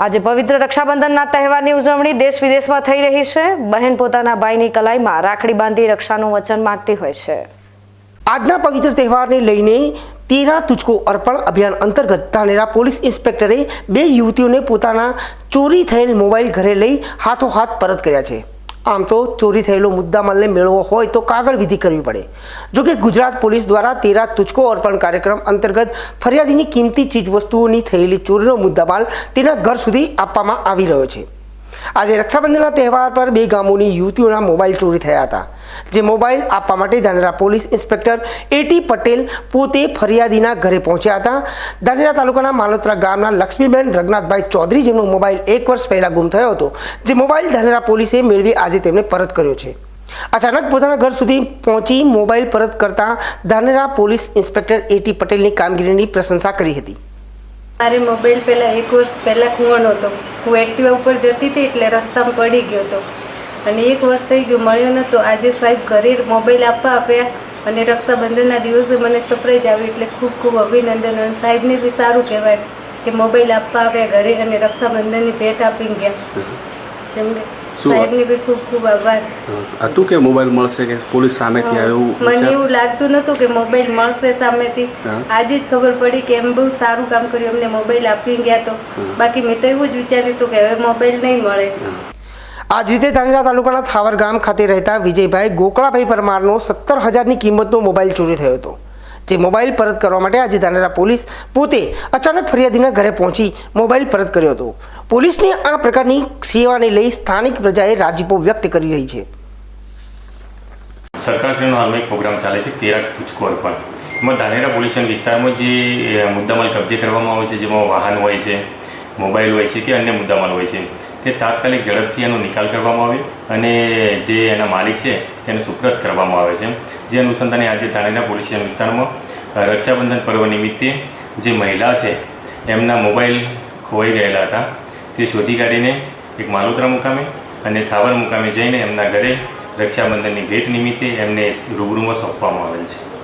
આજે પવિત્ર રક્ષાબંધનના તહેવારની ઉજવણી દેશ વિદેશમાં થઈ રહી છે. બહેન પોતાના ભાઈની કલાઈમાં રાખડી બાંધી રક્ષાનું વચન માંગતી હોય છે. આજના પવિત્ર તહેવારને લઈને તેરા તુચકો અર્પણ અભિયાન અંતર્ગત ધાનેરા પોલીસ ઇન્સ્પેક્ટરે બે યુવતીઓને પોતાના ચોરી થયેલ મોબાઈલ ઘરે લઈ હાથોહાથ પરત કર્યા છે. આમ તો ચોરી થયેલો મુદ્દામાલને મેળવવો હોય તો કાગળ વિધિ કરવી પડે. જોકે ગુજરાત પોલીસ દ્વારા તેરા તુચકો અર્પણ કાર્યક્રમ અંતર્ગત ફરિયાદીની કિંમતી ચીજવસ્તુઓની થયેલી ચોરીનો મુદ્દામાલ તેના ઘર સુધી આપવામાં આવી રહ્યો છે. આજે રક્ષાબંધનના તહેવાર પર બે ગામોની યુવતીઓના મોબાઈલ ચોરી થયા હતા, જે મોબાઈલ આપવા માટે Dhanera police inspector A T Patel પોતે ફરિયાદીના ઘરે પહોંચ્યા હતા. ધાનેરા તાલુકાના માલોત્રા ગામના લક્ષ્મીબેન રઘનાથભાઈ ચૌધરી જેમનો મોબાઈલ એક વર્ષ પહેલા ગુમ થયો હતો, જે મોબાઈલ ધાનેરા પોલીસે મેળવી આજે તેમને પરત કર્યો છે. અચાનક પોતાના ઘર સુધી પહોંચી મોબાઈલ પરત કરતા ધાનેરા પોલીસ ઇન્સ્પેક્ટર એટી પટેલની કામગીરીની પ્રશંસા કરી હતી. મારે મોબાઈલ પહેલાં એક વર્ષ પહેલાં ખૂણો હતો. હું એક્ટિવા ઉપર જતી હતી એટલે રસ્તામાં પડી ગયો હતો. અને એક વર્ષ થઈ ગયું મળ્યો નહોતો. આજે સાહેબ ઘરે મોબાઈલ આપવા આપ્યા અને રક્ષાબંધનના દિવસે મને સરપ્રાઈઝ આવી એટલે ખૂબ ખૂબ અભિનંદન. અને સાહેબને બી સારું કહેવાય કે મોબાઈલ આપવા આવ્યા ઘરે અને રક્ષાબંધનની ભેટ આપીને ગયા. એમને? સાહેબને ખૂબ ખૂબ આભાર. હતું કે મોબાઈલ મળશે કે પોલીસ સામેથી આવ્યું મને એવું લાગતું નતું કે મોબાઈલ મળશે સામેથી. આજે જ ખબર પડી કે એમ બહુ સારું કામ કર્યું અમને મોબાઈલ આપી ગયા તો. બાકી મેં તો એવું જ વિચાર્યું હતું કે હવે મોબાઈલ નહીં મળે. આ જ રીતે ધાનેરા તાલુકાના થાવર ગામ ખાતે રહેતા વિજયભાઈ ગોકળાભાઈ પરમારનો સત્તર હજારની કિંમતનો મોબાઈલ ચોરી થયો હતો. જે મોબાઈલ પરત કરવા માટે આજે ધાનેરા પોલીસ પોતે અચાનક ફરિયાદીના ઘરે પહોંચી મોબાઈલ પરત કર્યો હતો. પોલીસની આ પ્રકારની સેવાને લઈ સ્થાનિક પ્રજાએ રાજીપો વ્યક્ત કરી રહી છે. સરકારશ્રીનો હાલમાં એક પ્રોગ્રામ ચાલે છે તેરા તુચકો અર્પણ. એમાં ધાનેરા પોલીસ વિસ્તારમાં જે મુદ્દામાલ કબજે કરવામાં આવે છે, જેમાં વાહન હોય છે, મોબાઈલ હોય છે કે અન્ય મુદ્દામાલ હોય છે તે તાત્કાલિક ઝડપથી એનો નિકાલ કરવામાં આવે અને જે એના માલિક છે તેને સુપ્રત કરવામાં આવે છે. જે અનુસંધાને આજે ધાનેરા પોલીસ સ્ટેશન વિસ્તારમાં રક્ષાબંધન પર્વ નિમિત્તે જે મહિલા છે, એમના મોબાઈલ ખોવાઈ ગયેલા હતા. તે શોધી કાઢીને એક માલોત્રા મુકામે અને થાવર મુકામે જઈને એમના ઘરે રક્ષાબંધનની ભેટ નિમિત્તે એમને રૂબરૂમાં સોંપવામાં આવેલ છે.